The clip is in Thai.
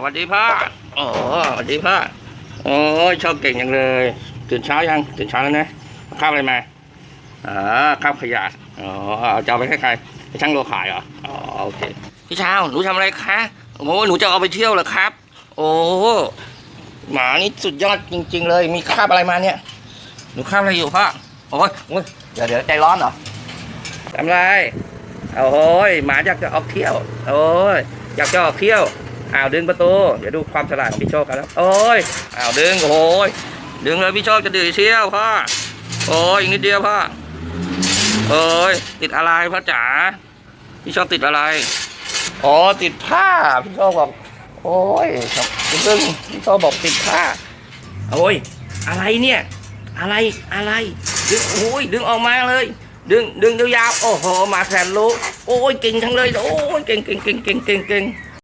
สวัสดีพ่อโอ้สวัสดีพ่อโอ้ยชอบเก่งจังเลย ตื่นเช้ายัง ตื่นเช้าแล้วนะข้าวอะไรมาอ่าข้าวขยะอ๋อเอาจะเอาไปให้ใครไปช่างโลขายเหรออ๋อโอเคพี่เช้าหนูทำอะไรคะโอ้หนูจะเอาไปเที่ยวเหรอครับ โอ้หมานี่สุดยอดจริง ๆ เลย มีคราบอะไรมาเนี่ย หนูคราบอะไรอยู่พ่อโอ้ยโอ้ยเดี๋ยวเดี๋ยวใจร้อนเหรอทำอะไรโอ้ยหมาอยากจะออกเที่ยว โอ้ยอยากจะออกเที่ยว อ้าวดึงประตู เดี๋ยวดูความฉลาดของพี่โชคกันแล้วโอ้ยอ้าวดึงโอ้ยดึงเลยพี่โชคจะดื้อเที่ยวพ่อโอ้ยอีกนิดเดียวพ่อโอ้ยติดอะไรพ่อจ๋าพี่โชคติดอะไรอ๋อติดผ้าพี่โชคบอก โอ้ยครับดึงพี่โชคบอกติดผ้าโอ้ยอะไรเนี่ย อะไรอะไรดึงโอ้ยดึงออกมาเลย ดึงดึงยาวๆโอ้โหมาแสนรู้โอ้ยเก่งทั้งเลยโอ้ยเก่งเก่งเก่งเก่งเก่งเก่ง